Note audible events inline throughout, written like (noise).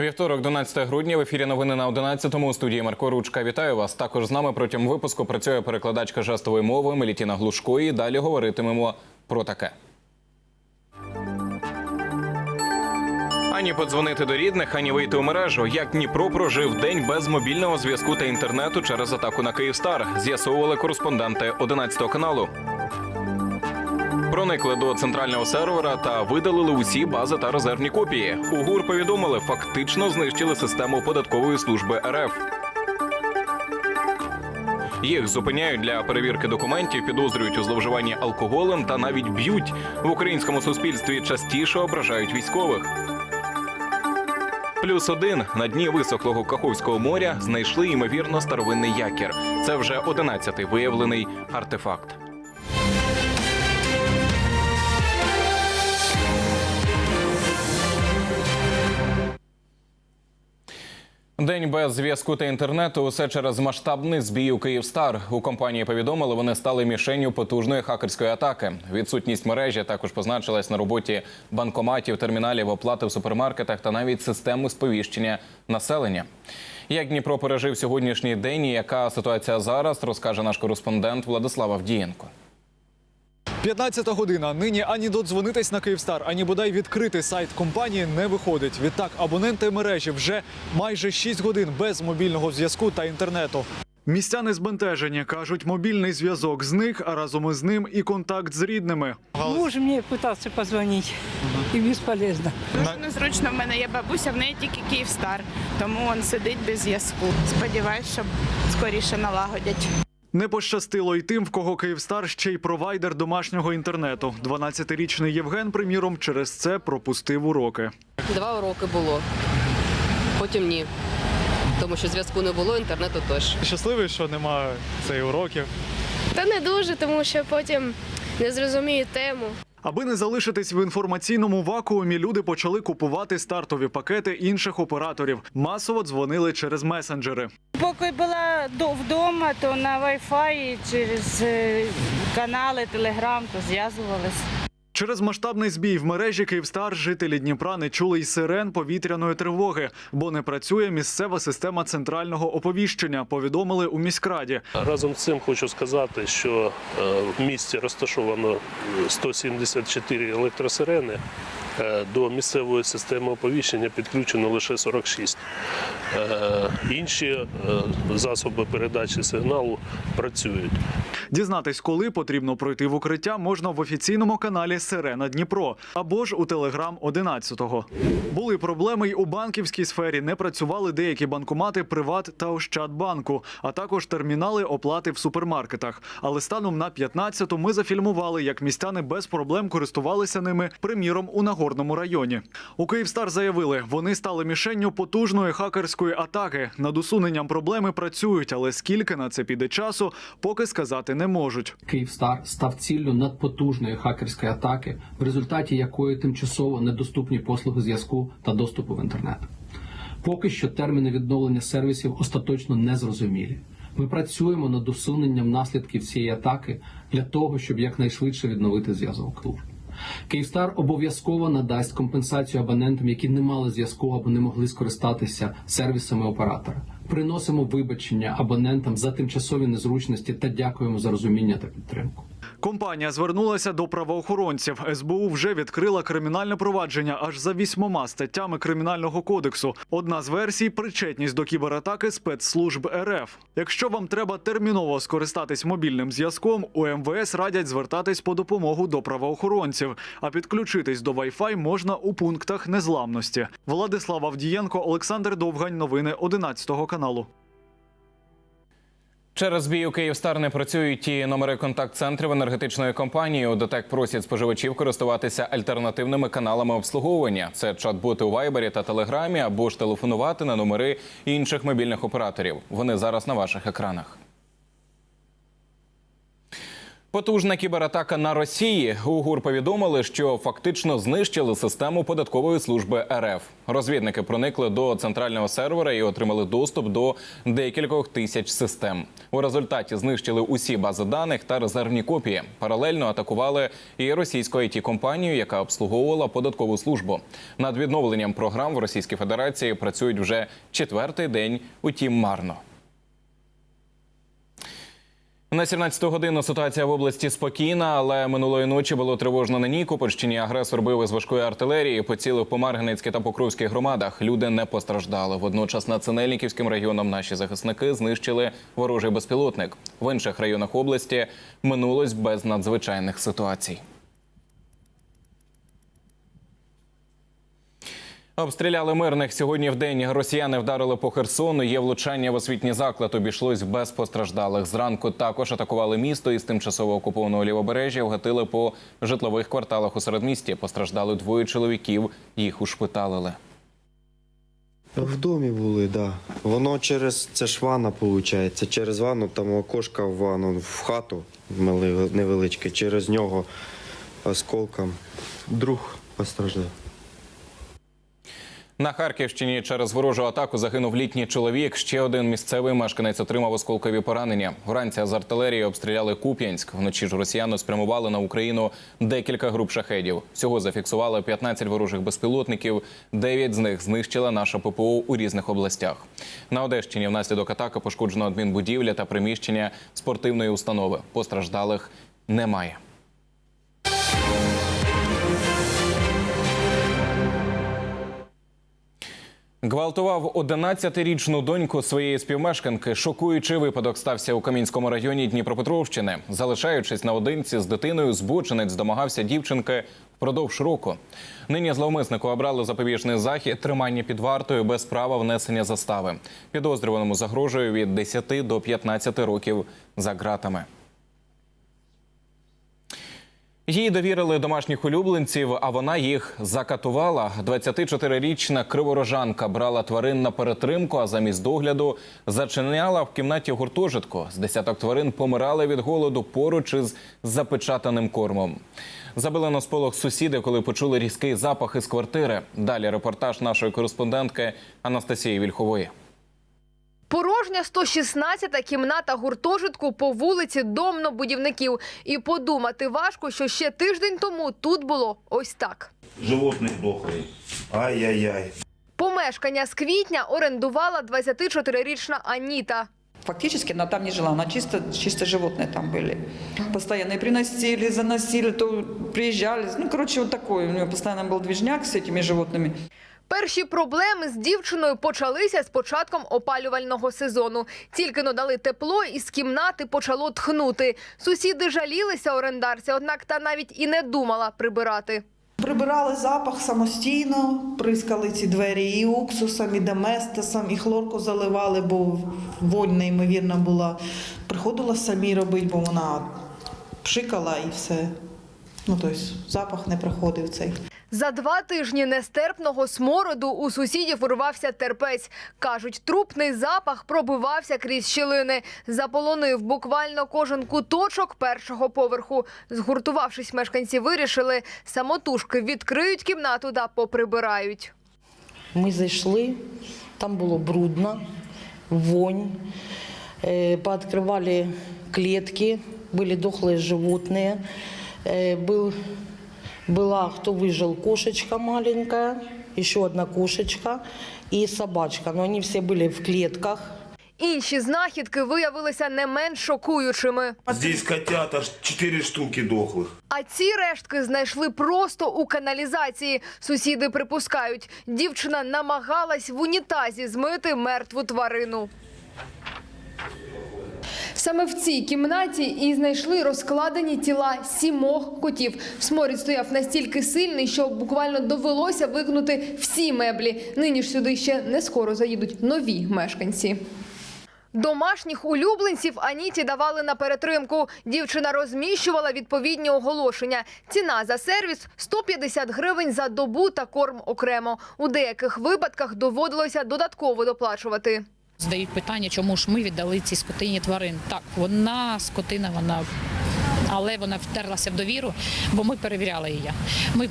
Вівторок, 11 грудня, в ефірі новини на 11-му у студії Марко Ручка. Вітаю вас. Також з нами протягом випуску працює перекладачка жестової мови Мелітіна Глушко. І далі говоритимемо про таке. Ані подзвонити до рідних, ані вийти у мережу. Як Дніпро прожив день без мобільного зв'язку та інтернету через атаку на Київстар. З'ясовували кореспонденти 11 каналу. Проникли до центрального сервера та видалили усі бази та резервні копії. У ГУР повідомили, фактично знищили систему податкової служби РФ. Їх зупиняють для перевірки документів, підозрюють у зловживанні алкоголем та навіть б'ють. В українському суспільстві частіше ображають військових. Плюс один на дні висохлого Каховського моря знайшли ймовірно старовинний якір. Це вже одинадцятий виявлений артефакт. День без зв'язку та інтернету усе через масштабний збій у Київстар. У компанії повідомили, вони стали мішенню потужної хакерської атаки. Відсутність мережі також позначилась на роботі банкоматів, терміналів, оплати в супермаркетах та навіть системи сповіщення населення. Як Дніпро пережив сьогоднішній день і яка ситуація зараз, розкаже наш кореспондент Владислав Авдієнко. 15 година. Нині ані додзвонитись на Київстар, ані бодай відкрити сайт компанії не виходить. Відтак, абоненти мережі вже майже 6 годин без мобільного зв'язку та інтернету. Містяни збентежені кажуть, мобільний зв'язок зник, а разом із ним і контакт з рідними. Муж мне пытался позвонить, и бесполезно. Дуже незручно в мене є бабуся, в неї тільки Київстар, тому він сидить без зв'язку. Сподіваюсь, що скоріше налагодять. Не пощастило й тим, в кого Київстар ще й провайдер домашнього інтернету. 12-річний Євген, приміром, через це пропустив уроки. Два уроки було. Потім ні. Тому що зв'язку не було, інтернету теж. Щасливий, що немає цих уроків. Та не дуже, тому що потім не зрозумію тему. Аби не залишитись в інформаційному вакуумі, люди почали купувати стартові пакети інших операторів. Масово дзвонили через месенджери. Поки була до- вдома, то на Wi-Fi через е, канали, Телеграм, то зв'язувалися. Через масштабний збій в мережі Київстар жителі Дніпра не чули й сирен повітряної тривоги, бо не працює місцева система центрального оповіщення. Повідомили у міськраді. Разом з цим хочу сказати, що е, в місті розташовано 174 електросирени. Е, До місцевої системи оповіщення підключено лише 46. Е, Інші е, засоби передачі сигналу працюють. Дізнатись, коли потрібно пройти в укриття, можна в офіційному каналі Сирена Дніпро або ж у Телеграм 11-го. Були проблеми й у банківській сфері. Не працювали деякі банкомати Приват та Ощадбанку, а також термінали оплати в супермаркетах. Але станом на 15-ту ми зафільмували, як містяни без проблем користувалися ними, приміром у Нагорному районі. У Київстар заявили, вони стали мішенню потужної хакерської атаки. Над усуненням проблеми працюють, але скільки на це піде часу, поки сказати не можуть. Київстар став ціллю надпотужної хакерської атаки, в результаті якої тимчасово недоступні послуги зв'язку та доступу в інтернет. Поки що терміни відновлення сервісів остаточно не зрозумілі. Ми працюємо над усуненням наслідків цієї атаки для того, щоб якнайшвидше відновити зв'язок. Київстар обов'язково надасть компенсацію абонентам, які не мали зв'язку або не могли скористатися сервісами оператора. Приносимо вибачення абонентам за тимчасові незручності та дякуємо за розуміння та підтримку. Компанія звернулася до правоохоронців. СБУ вже відкрила кримінальне провадження аж за вісьмома статтями кримінального кодексу. Одна з версій причетність до кібератаки спецслужб РФ. Якщо вам треба терміново скористатись мобільним зв'язком, у МВС радять звертатись по допомогу до правоохоронців. А підключитись до Wi-Fi можна у пунктах незламності. Владислав Авдієнко, Олександр Довгань. Новини 11 каналу. Через бій у Київстар не працюють ті номери контакт-центрів енергетичної компанії. У ДТЕК просять споживачів користуватися альтернативними каналами обслуговування. Це чат-боти у Вайбері та Телеграмі або ж телефонувати на номери інших мобільних операторів. Вони зараз на ваших екранах. Потужна кібератака на Росії. У ГУР повідомили, що фактично знищили систему податкової служби РФ. Розвідники проникли до центрального сервера і отримали доступ до декількох тисяч систем. У результаті знищили усі бази даних та резервні копії. Паралельно атакували і російську it компанію яка обслуговувала податкову службу. Над відновленням програм в Російській Федерації працюють вже четвертий день, утім марно. На 17 годину ситуація в області спокійна, але минулої ночі було тривожно на Нікопольщині. Агресор бив із важкої артилерії, поцілив по Марганецькій та Покровській громадах. Люди не постраждали. Водночас над Синельниківським районом наші захисники знищили ворожий безпілотник. В інших районах області минулось без надзвичайних ситуацій. Обстріляли мирних сьогодні в день. Росіяни вдарили по Херсону. Є влучання в освітній заклад. Обійшлось без постраждалих. Зранку також атакували місто із тимчасово окупованого лівобережжя. Вгатили по житлових кварталах у середмісті. Постраждали двоє чоловіків. Їх ушпиталили. В домі були, так. Да. Воно через це ж ванна, виходить. Через ванну, там окошка в ванну, в хату невеличке, через нього осколком. Друг постраждав. На Харківщині через ворожу атаку загинув літній чоловік. Ще один місцевий мешканець отримав осколкові поранення. Вранці з артилерії обстріляли Куп'янськ. Вночі ж росіяни спрямували на Україну декілька груп шахедів. Всього зафіксували 15 ворожих безпілотників. Дев'ять з них знищила наша ППО у різних областях. На Одещині внаслідок атаки пошкоджено адмінбудівля та приміщення спортивної установи. Постраждалих немає. Гвалтував 11-річну доньку своєї співмешканки. Шокуючий випадок стався у Камінському районі Дніпропетровщини. Залишаючись наодинці з дитиною, збочинець домагався дівчинки впродовж року. Нині зловмиснику обрали запобіжний захід тримання під вартою без права внесення застави. Підозрюваному загрожує від 10 до 15 років за ґратами. Їй довірили домашніх улюбленців, а вона їх закатувала. 24-річна криворожанка брала тварин на перетримку, а замість догляду зачиняла в кімнаті гуртожитку. З десяток тварин помирали від голоду поруч із запечатаним кормом. Забили на сполох сусіди, коли почули різкий запах із квартири. Далі репортаж нашої кореспондентки Анастасії Вільхової. Порожня 116-та кімната гуртожитку по вулиці Домно-будівників. І подумати важко, що ще тиждень тому тут було ось так. Животных дохлый. Ай-яй-яй. Помешкання з квітня орендувала 24-річна Аніта. Фактически она там не жила, она чисто, чисто животные там были. Постоянно и приносили, заносили, то приезжали. Ну, короче, вот такой. У нее постоянно был движняк с этими животными. Перші проблеми з дівчиною почалися з початком опалювального сезону. Тільки надали тепло, і з кімнати почало тхнути. Сусіди жалілися орендарця, однак та навіть і не думала прибирати. Прибирали запах самостійно, прискали ці двері і уксусом, і доместосом, і хлорку заливали, бо вонь неймовірна була. Приходила самі робити, бо вона пшикала і все. Ну, тобто запах не проходив цей. За два тижні нестерпного смороду у сусідів урвався терпець. Кажуть, трупний запах пробивався крізь щілини. Заполонив буквально кожен куточок першого поверху. Згуртувавшись, мешканці вирішили, самотужки відкриють кімнату та поприбирають. Ми зайшли, там було брудно, вонь, Е, пооткрывали клетки, были дохлые животные, Е, был, была, кто выжил, кошечка маленькая, еще одна кошечка и собачка, но они все были в клетках. Інші знахідки виявилися не менш шокуючими. Здесь котят аж 4 штуки дохлых. А ці рештки знайшли просто у каналізації. Сусіди припускають, дівчина намагалась в унітазі змити мертву тварину. Саме в цій кімнаті і знайшли розкладені тіла сімох котів. Сморід стояв настільки сильний, що буквально довелося викнути всі меблі. Нині ж сюди ще не скоро заїдуть нові мешканці. Домашніх улюбленців Аніті давали на перетримку. Дівчина розміщувала відповідні оголошення. Ціна за сервіс 150 гривень за добу та корм окремо. У деяких випадках доводилося додатково доплачувати. Задають питання, чому ж ми віддали цій скотині тварин. Так, вона скотина, вона але вона втерлася в довіру, бо ми перевіряли її. Ми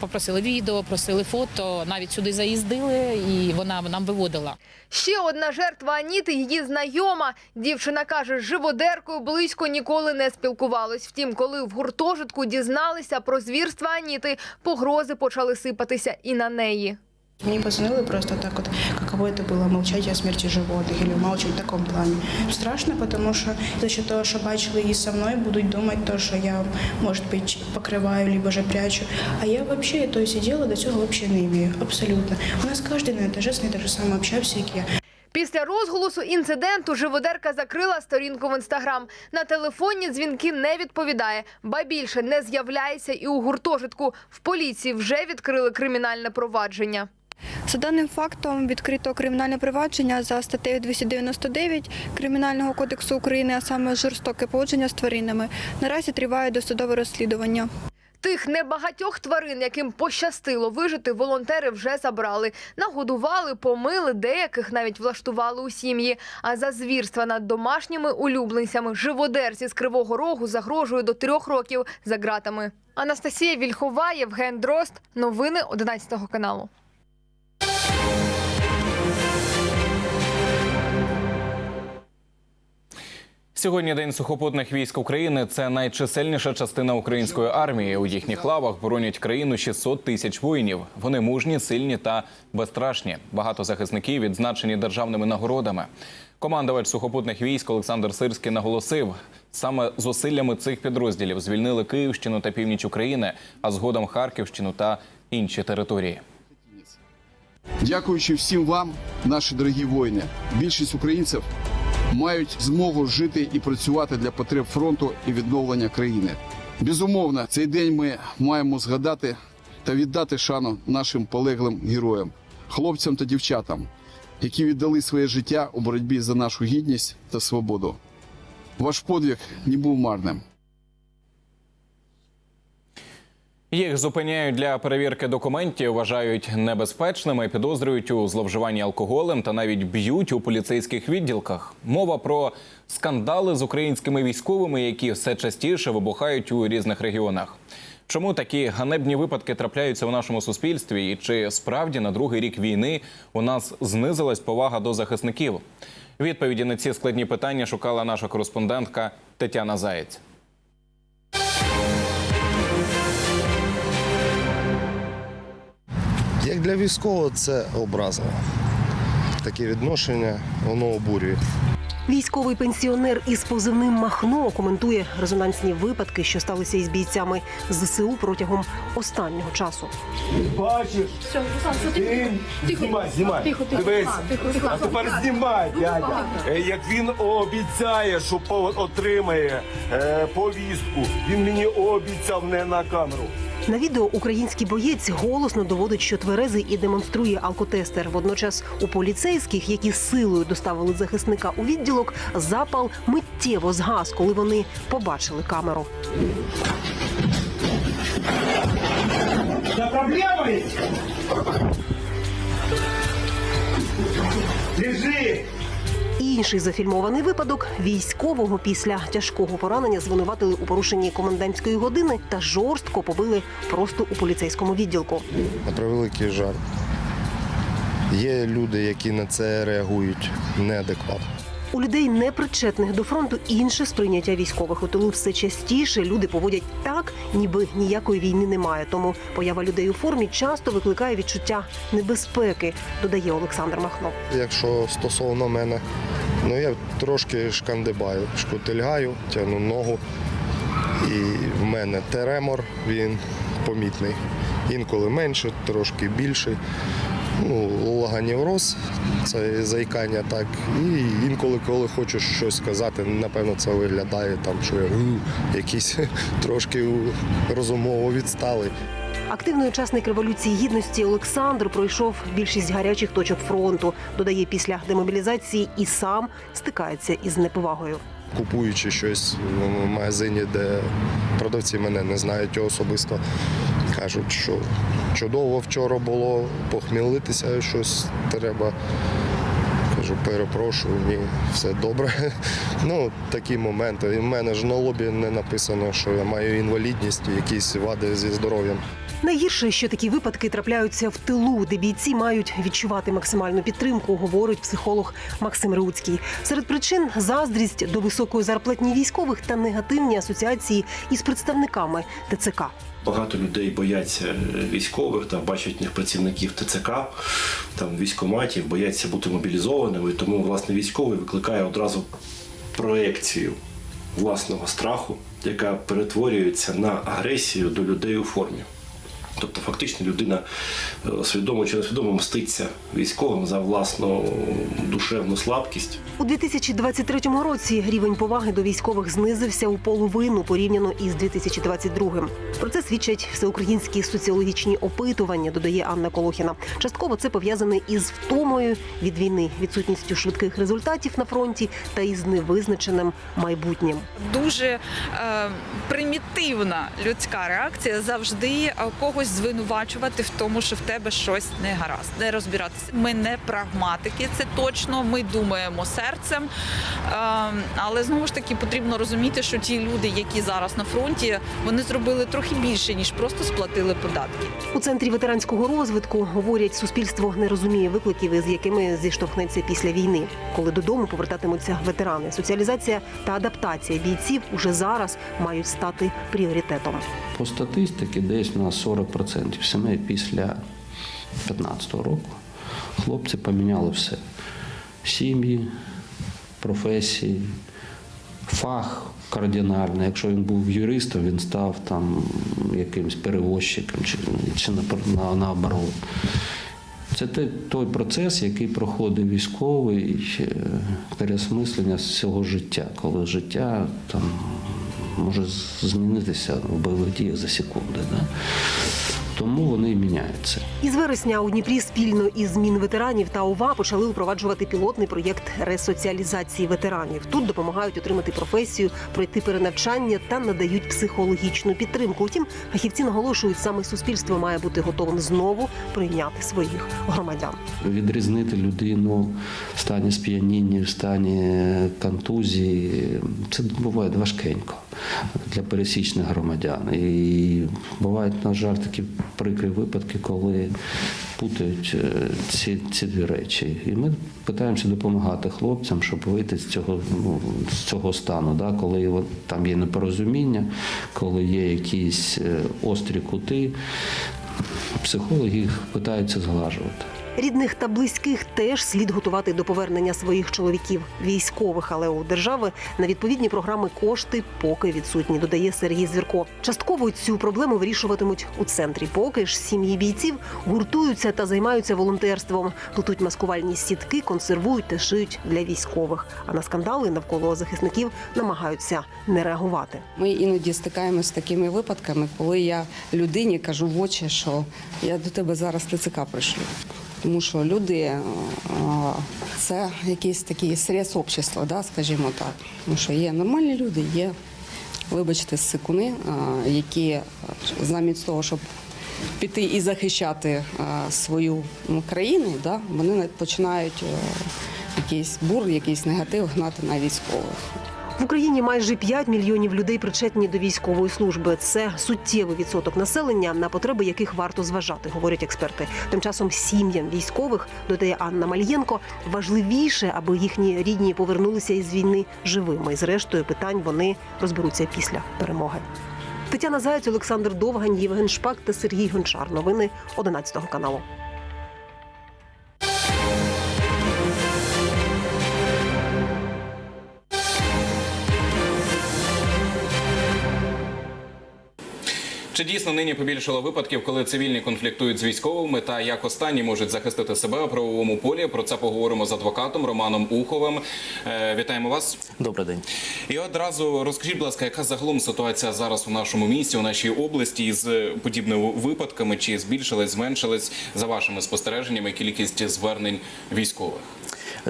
попросили відео, просили фото, навіть сюди заїздили, і вона нам виводила. Ще одна жертва Аніти, її знайома. Дівчина каже, з живодеркою близько ніколи не спілкувалась. Втім, коли в гуртожитку дізналися про звірства Аніти, погрози почали сипатися і на неї. Мне позвонили просто так вот, каково это было молчать о смерти животных или умалчивать в таком плане. Страшно, потому что за счет того, что бачили и со мной, будут думать то, что я, может быть, покрываю, либо же прячу. А я вообще то есть дела до цього вообще не имею, абсолютно. У нас каждый на этаже с ней так же самое общался, як я. Після розголосу інциденту живодерка закрила сторінку в інстаграм. На телефонні дзвінки не відповідає, ба більше не з'являється і у гуртожитку. В поліції вже відкрили кримінальне провадження. За даним фактом відкрито кримінальне провадження за статтею 299 Кримінального кодексу України, а саме жорстоке поводження з тваринами. Наразі триває досудове розслідування. Тих небагатьох тварин, яким пощастило вижити, волонтери вже забрали. Нагодували, помили, деяких навіть влаштували у сім'ї. А за звірства над домашніми улюбленцями живодерці з Кривого Рогу загрожує до трьох років за ґратами. Анастасія Вільхова, Євген Дрозд. Новини 11 каналу. Сьогодні День сухопутних військ України. Це найчисельніша частина української армії. У їхніх лавах боронять країну 600 тисяч воїнів. Вони мужні, сильні та безстрашні. Багато захисників відзначені державними нагородами. Командувач сухопутних військ Олександр Сирський наголосив, саме зусиллями цих підрозділів звільнили Київщину та північ України, а згодом Харківщину та інші території. Дякуючи всім вам, наші дорогі воїни, більшість українців мають змогу жити і працювати для потреб фронту і відновлення країни. Безумовно, цей день ми маємо згадати та віддати шану нашим полеглим героям, хлопцям та дівчатам, які віддали своє життя у боротьбі за нашу гідність та свободу. Ваш подвиг не був марним. Їх зупиняють для перевірки документів, вважають небезпечними, підозрюють у зловживанні алкоголем та навіть б'ють у поліцейських відділках. Мова про скандали з українськими військовими, які все частіше вибухають у різних регіонах. Чому такі ганебні випадки трапляються у нашому суспільстві? І чи справді на другий рік війни у нас знизилась повага до захисників? Відповіді на ці складні питання шукала наша кореспондентка Тетяна Заєць. Для військового це образово. Таке відношення, воно обурює. Військовий пенсіонер із позивним Махно коментує резонансні випадки, що сталися із бійцями ЗСУ протягом останнього часу. Бачиш? Ти знімай, знімай. Дивись. А тепер знімай, дядя. Е, Як він обіцяє, що отримає е, повістку. Він мені обіцяв не на камеру. На відео український боєць голосно доводить, що тверезий і демонструє алкотестер. Водночас у поліцейських, які силою доставили захисника у відділок, запал миттєво згас, коли вони побачили камеру. Лежи! Інший зафільмований випадок військового після тяжкого поранення звинуватили у порушенні комендантської години та жорстко побили просто у поліцейському відділку. На превеликий жаль. Є люди, які на це реагують неадекватно. У людей непричетних до фронту інше сприйняття військових у тилу все частіше люди поводять так, ніби ніякої війни немає. Тому поява людей у формі часто викликає відчуття небезпеки, додає Олександр Махно. Якщо стосовно мене, ну я трошки шкандибаю, шкутильгаю, тягну ногу. І в мене теремор, він помітний. Інколи менше, трошки більший. Ну, логанівроз, це заїкання так. І інколи, коли хочу щось сказати, напевно, це виглядає там, що я якийсь (laughs) трошки розумово відсталий. Активний учасник революції гідності Олександр пройшов більшість гарячих точок фронту. Додає після демобілізації і сам стикається із неповагою. Купуючи щось в магазині, де продавці мене не знають особисто, кажуть, що чудово вчора було, похмілитися щось треба. Кажу, перепрошую, ні, все добре. (laughs) Ну, такі моменти. І в мене ж на лобі не написано, що я маю інвалідність, якісь вади зі здоров'ям. Найгірше, що такі випадки трапляються в тилу, де бійці мають відчувати максимальну підтримку, говорить психолог Максим Реуцький. Серед причин заздрість до високої зарплатні військових та негативні асоціації із представниками ТЦК. Багато людей бояться військових та бачать них працівників ТЦК, там військоматів, бояться бути мобілізованими. Тому власне військовий викликає одразу проекцію власного страху, яка перетворюється на агресію до людей у формі. Тобто, фактично, людина е, свідомо чи несвідомо мститься військовим за власну душевну слабкість. У 2023 році рівень поваги до військових знизився у половину порівняно із 2022. Про це свідчать всеукраїнські соціологічні опитування, додає Анна Колохіна. Частково це пов'язане із втомою від війни, відсутністю швидких результатів на фронті та із невизначеним майбутнім. дуже е, примітивна людська реакція завжди е, когось звинувачувати в тому, що в тебе щось не гаразд, не розбиратися. Ми не прагматики, це точно. Ми думаємо серцем. Е, але знову ж таки потрібно розуміти, що ті люди, які зараз на фронті, вони зробили трохи більше ніж просто сплатили податки. У центрі ветеранського розвитку говорять, суспільство не розуміє викликів, із якими зіштовхнеться після війни, коли додому повертатимуться ветерани. Соціалізація та адаптація бійців уже зараз мають стати пріоритетом. По статистиці десь на 40% сімей після 2015 року хлопці поміняли все: сім'ї, професії, фах кардинально. Якщо він був юристом, він став там якимось перевозчиком чи, чи на, наоборот. Це той процес, який проходить військовий е, переосмислення всього життя, коли життя там може змінитися в бойових діях за секунди. Да? Тому вони і міняються. Із вересня у Дніпрі спільно із Мінветеранів та ОВА почали впроваджувати пілотний проєкт ресоціалізації ветеранів. Тут допомагають отримати професію, пройти перенавчання та надають психологічну підтримку. Утім, фахівці наголошують, саме суспільство має бути готовим знову прийняти своїх громадян. Відрізнити людину в стані сп'яніння, в стані контузії це буває важкенько для пересічних громадян. І бувають, на жаль, такі прикрі випадки, коли путають е, ці, ці дві речі. І ми намагаємося допомагати хлопцям, щоб вийти з цього, ну, з цього стану, да, коли там є непорозуміння, коли є якісь е, острі кути. Психологи їх питаються зглажувати. Рідних та близьких теж слід готувати до повернення своїх чоловіків військових, але у держави на відповідні програми кошти поки відсутні, додає Сергій Звірко. Частково цю проблему вирішуватимуть у центрі. Поки ж сім'ї бійців гуртуються та займаються волонтерством, плетуть маскувальні сітки, консервують та шиють для військових. А на скандали навколо захисників намагаються не реагувати. Ми іноді стикаємося з такими випадками, коли я людині кажу в очі, що я до тебе зараз ТЦК пришлю. Тому що люди е, це якийсь такий срез общества, да, скажімо так. Тому що є нормальні люди, є, вибачте, сикуни, е, які е, замість того, щоб піти і захищати свою країну, да, вони починають якийсь бур, якийсь негатив гнати на військових. В Україні майже 5 мільйонів людей причетні до військової служби. Це суттєвий відсоток населення, на потреби яких варто зважати, говорять експерти. Тим часом сім'ям військових додає Анна Мальєнко важливіше, аби їхні рідні повернулися із війни живими. І зрештою питань вони розберуться після перемоги. Тетяна Заяць, Олександр Довгань, Євген Шпак та Сергій Гончар. Новини 11 каналу. Чи дійсно нині побільшало випадків, коли цивільні конфліктують з військовими, та як останні можуть захистити себе у правовому полі? Про це поговоримо з адвокатом Романом Уховим. Е, Вітаємо вас. Добрий день. І одразу розкажіть, будь ласка, яка загалом ситуація зараз у нашому місті, у нашій області із подібними випадками? Чи збільшилась, зменшилась за вашими спостереженнями кількість звернень військових?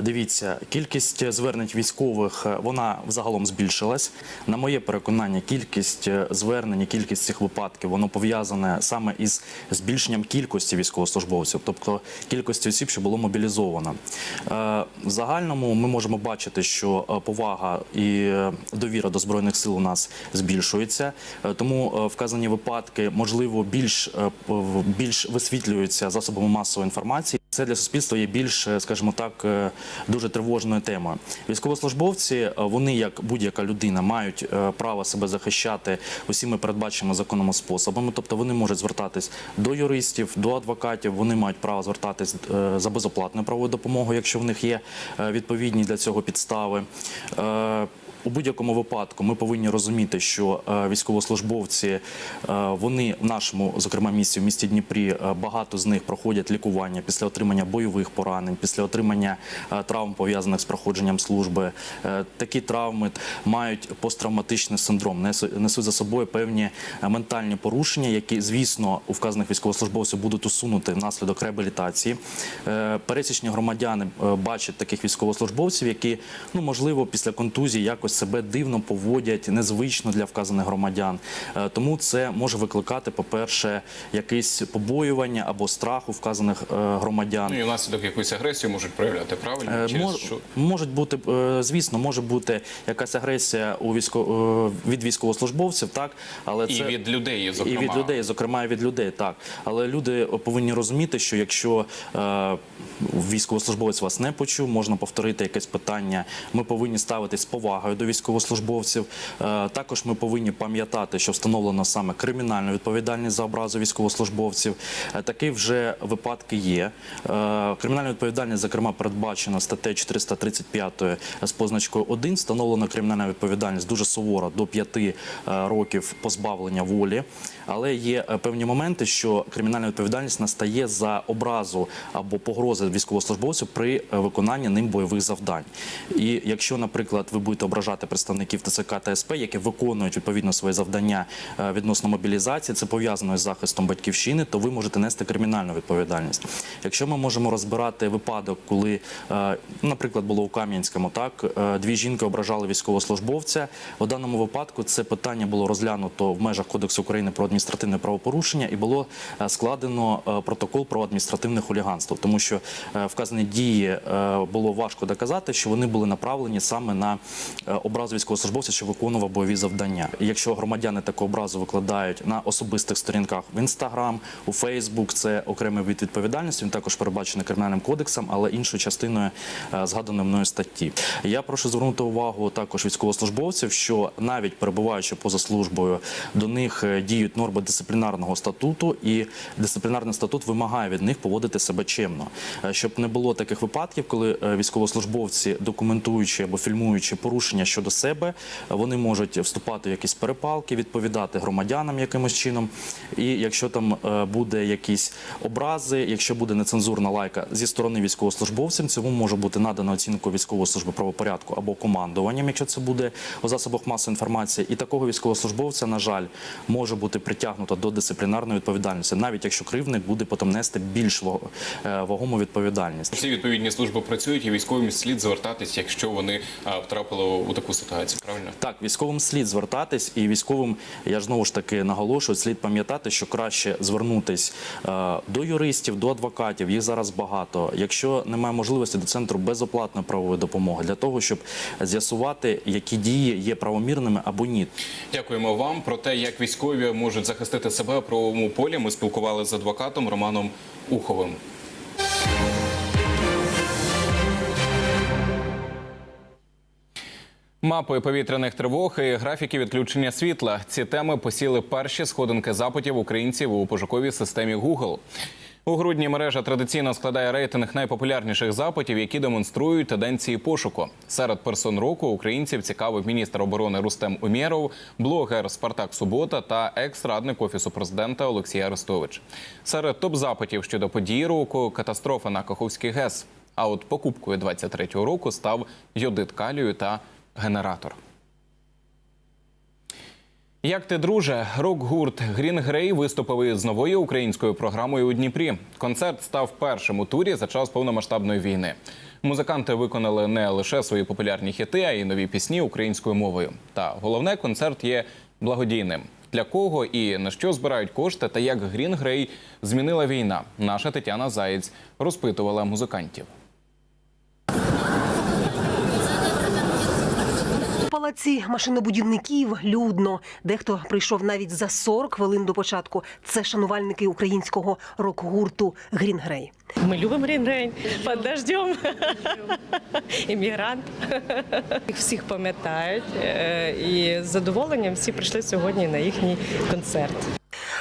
Дивіться, кількість звернень військових е, вона взагалом збільшилась. На моє переконання, кількість е, звернень, кількість цих випадків воно пов'язане саме із збільшенням кількості військовослужбовців, тобто кількості осіб, що було мобілізовано. Е, В загальному ми можемо бачити, що повага і довіра до збройних сил у нас збільшується. Тому вказані випадки можливо більш більш висвітлюються засобами масової інформації. Це для суспільства є більш, е, скажімо так, е, дуже тривожною темою. Військовослужбовці, е, вони, як будь-яка людина, мають право себе захищати усіми передбаченими законом способами. Тобто вони можуть звертатись до юристів, до адвокатів. Вони мають право звертатись за безоплатною правовою допомогою, якщо в них є відповідні для цього підстави. У будь-якому випадку ми повинні розуміти, що е, військовослужбовці е, вони в нашому, зокрема, місті в місті Дніпрі, е, багато з них проходять лікування після отримання бойових поранень, після отримання травм пов'язаних з проходженням служби. Такі травми мають посттравматичний синдром, несу- несуть за собою певні ментальні порушення, які, звісно, у вказаних військовослужбовців будуть усунути внаслідок реабілітації. Пересічні громадяни бачать таких військовослужбовців, які ну можливо після контузії якось себе дивно поводять, незвично для вказаних громадян. Е, Тому це може викликати, по-перше, якесь побоювання або страх у вказаних е, громадян. Ну і внаслідок якоїсь агресії можуть проявляти, правильно? Е, Через мож- що? Можуть бути, звісно, може бути якась агресія у військо, від військовослужбовців, так, але це І від людей, зокрема. і від людей, зокрема і від людей, так. Але люди повинні розуміти, що якщо е, військовослужбовець вас не почув, можна повторити якесь питання. Ми повинні ставитись з повагою до військовослужбовців. Е, також ми повинні пам'ятати, що встановлено саме кримінальну відповідальність за образу військовослужбовців. Е, такі вже випадки є. Е, кримінальна відповідальність, зокрема, передбачена статтею 435 з позначкою 1. Встановлена кримінальна відповідальність дуже сувора до 5 е, років позбавлення волі. Але є е, певні моменти, що кримінальна відповідальність настає за образу або погрози військовослужбовців при е, виконанні ним бойових завдань. І якщо, наприклад, ви будете ображати представників ТЦК та СП, які виконують відповідно свої завдання е, відносно мобілізації, це пов'язано із захистом батьківщини, то ви можете нести кримінальну відповідальність. Якщо ми можемо розбирати випадок, коли, наприклад, було у Кам'янському, так дві жінки ображали військовослужбовця. У даному випадку це питання було розглянуто в межах Кодексу України про адміністративне правопорушення і було е, складено е, протокол про адміністративне хуліганство, тому що е, вказані дії було важко доказати, що вони були направлені саме на образу військовослужбовця, що виконував бойові завдання. Якщо громадяни таку образу викладають на особистих сторінках в інстаграм, у Фейсбук, це окремий від відповідальності. Він також передбачений кримінальним кодексом, але іншою частиною згаданої мною статті. Я прошу звернути увагу також військовослужбовців, що навіть перебуваючи поза службою, до них діють норми дисциплінарного статуту, і дисциплінарний статут вимагає від них поводити себе чемно, Е, щоб не було таких випадків, коли е, військовослужбовці, документуючи або фільмуючи порушення щодо себе, вони можуть вступати в якісь перепалки, відповідати громадянам якимось чином. І якщо там е, буде якісь образи, якщо буде нецензурна лайка зі сторони військовослужбовців, цьому може бути надано оцінку військової служби правопорядку або командуванням, якщо це буде у засобах масової інформації. І такого військовослужбовця, на жаль, може бути притягнуто до дисциплінарної відповідальності, навіть якщо кривник буде потім нести більш е, вагому відповідальність. Всі відповідні служби працюють, і військовим слід звертатись, якщо вони а, потрапили у таку ситуацію. Правильно? Так, військовим слід звертатись, і військовим я ж знову ж таки наголошую, слід пам'ятати, що краще звернутись е, до юристів, до адвокатів. Їх зараз багато. Якщо немає можливості до центру безоплатної правової допомоги для того, щоб з'ясувати, які дії є правомірними або ні. Дякуємо вам про те, як військові можуть захистити себе у правовому полі. Ми спілкувалися з адвокатом Романом Уховим. Мапи повітряних тривог і графіки відключення світла. Ці теми посіли перші сходинки запитів українців у пошуковій системі Google. У грудні мережа традиційно складає рейтинг найпопулярніших запитів, які демонструють тенденції пошуку. Серед персон року українців цікавив міністр оборони Рустем Умєров, блогер Спартак Субота та екс-радник офісу президента Олексій Арестович. Серед топ-запитів щодо події року катастрофа на Каховський ГЕС. А от покупкою 23-го року став йодит калію та генератор. Як ти, друже, рок-гурт Грін Грей виступив із новою українською програмою у Дніпрі. Концерт став першим у турі за час повномасштабної війни. Музиканти виконали не лише свої популярні хіти, а й нові пісні українською мовою. Та головне, концерт є благодійним. Для кого і на що збирають кошти, та як Грін Грей змінила війна. Наша Тетяна Заєць розпитувала музикантів. У машинобудівників людно. Дехто прийшов навіть за 40 хвилин до початку. Це шанувальники українського рок-гурту Грінгрей. Ми любимо Грінгрей, під дождем. (laughs) Іммігрант. Їх всіх пам'ятають. е, І з задоволенням всі прийшли сьогодні на їхній концерт.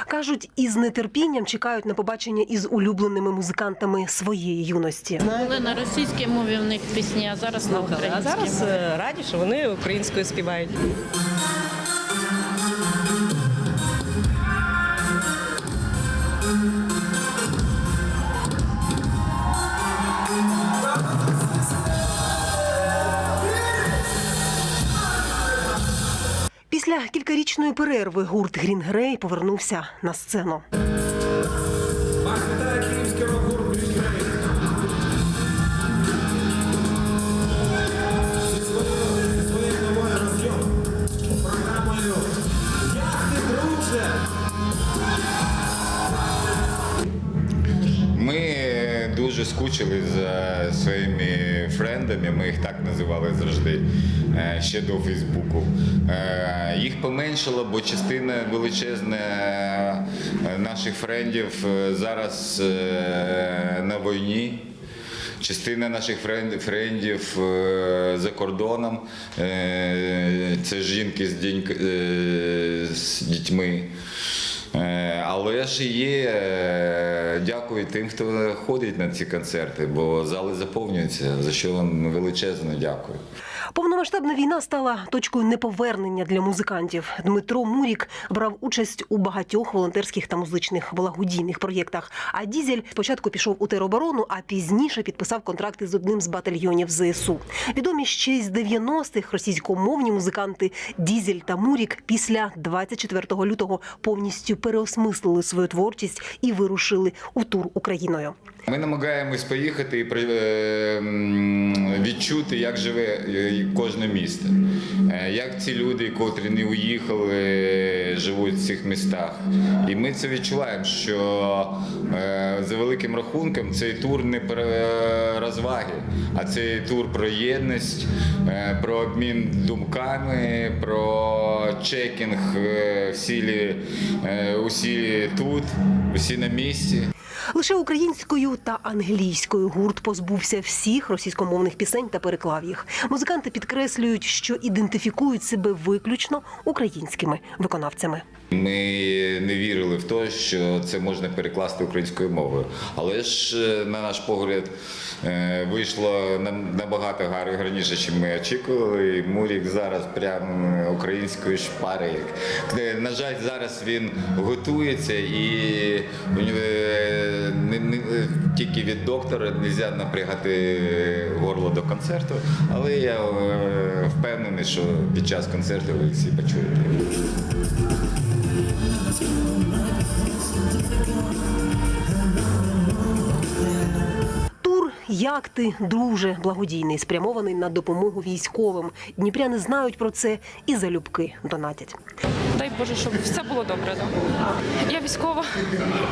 Кажуть, із нетерпінням чекають на побачення із улюбленими музикантами своєї юності. Були на російській мові в них пісні, а зараз на А зараз е, раді, що вони українською співають. Після перерви гурт Грін Грей повернувся на сцену. Ми дуже скучили за своїми френдами, ми їх так називали завжди е, ще до Фейсбуку. Е, Їх поменшало, бо частина величезна е, наших френдів е, зараз е, на війні. Частина наших френдів е, за кордоном е, це жінки е, з дітьми. Е, Але ж є, е, дякую тим, хто ходить на ці концерти, бо зали заповнюються, за що вам величезно дякую. Повномасштабна війна стала точкою неповернення для музикантів. Дмитро Мурік брав участь у багатьох волонтерських та музичних благодійних проєктах. А Дізель спочатку пішов у тероборону, а пізніше підписав контракти з одним з батальйонів ЗСУ. Відомі ще з 90-х російськомовні музиканти Дізель та Мурік після 24 лютого повністю переосмислили свою творчість і вирушили у тур Україною. Ми намагаємось поїхати і е, відчути, як живе е, кожне місто. Е, Як ці люди, котрі не уїхали, живуть в цих містах. І ми це відчуваємо, що за великим рахунком цей тур не про розваги, а цей тур про єдність, про обмін думками, про чекінг е, всі, лі- е, усі тут, усі на місці. Лише українською та англійською гурт позбувся всіх російськомовних пісень та переклав їх. Музиканти підкреслюють, що ідентифікують себе виключно українськими виконавцями. Ми не вірили в те, що це можна перекласти українською мовою. Але ж, е, на наш погляд, е, вийшло набагато гар- гарніше, ніж ми очікували. І Мурік зараз прям українською шпарить. Е, На жаль, зараз він готується і е, тільки від доктора не можна напрягати горло до концерту. Але я е, впевнений, що під час концерту ви всі почуєте. Як ти, друже, благодійний, спрямований на допомогу військовим. Дніпряни знають про це і залюбки донатять. Дай Боже, щоб все було добре. Да. Я військова,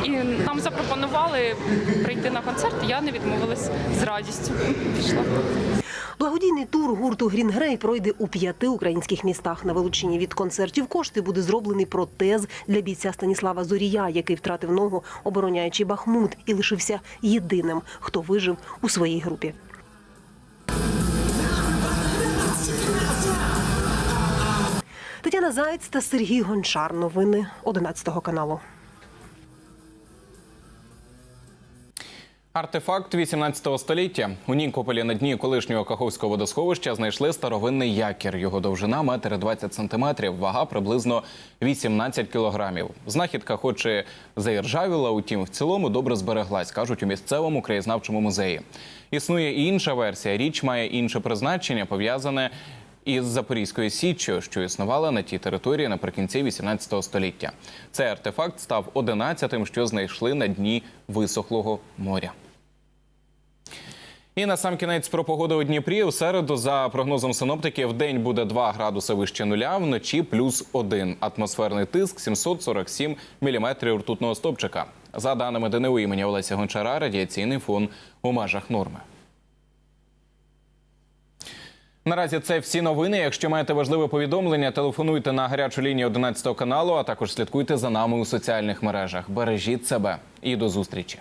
і нам запропонували прийти на концерт. Я не відмовилась з радістю. Пішла. Благодійний тур гурту Грін Грей пройде у п'яти українських містах. На вилученні від концертів кошти буде зроблений протез для бійця Станіслава Зорія, який втратив ногу, обороняючи Бахмут, і лишився єдиним, хто вижив у своїй групі. Тетяна Заєць та Сергій Гончар. Новини 11 каналу. Артефакт 18 століття. У Нікополі на дні колишнього Каховського водосховища знайшли старовинний якір. Його довжина метр 20 сантиметрів, вага приблизно 18 кілограмів. Знахідка, хоч і заіржавіла, утім, в цілому добре збереглась, кажуть у місцевому краєзнавчому музеї. Існує і інша версія. Річ має інше призначення, пов'язане із Запорізькою січчю, що існувала на тій території наприкінці 18 століття. Цей артефакт став 11-тим, що знайшли на дні висохлого моря. І на сам кінець про погоду у Дніпрі. У середу, за прогнозом синоптиків, день буде 2 градуси вище нуля, вночі плюс 1. Атмосферний тиск 747 міліметрів ртутного стопчика. За даними ДНУ імені Олеся Гончара, радіаційний фон у межах норми. Наразі це всі новини. Якщо маєте важливе повідомлення, телефонуйте на гарячу лінію 11 каналу, а також слідкуйте за нами у соціальних мережах. Бережіть себе і до зустрічі.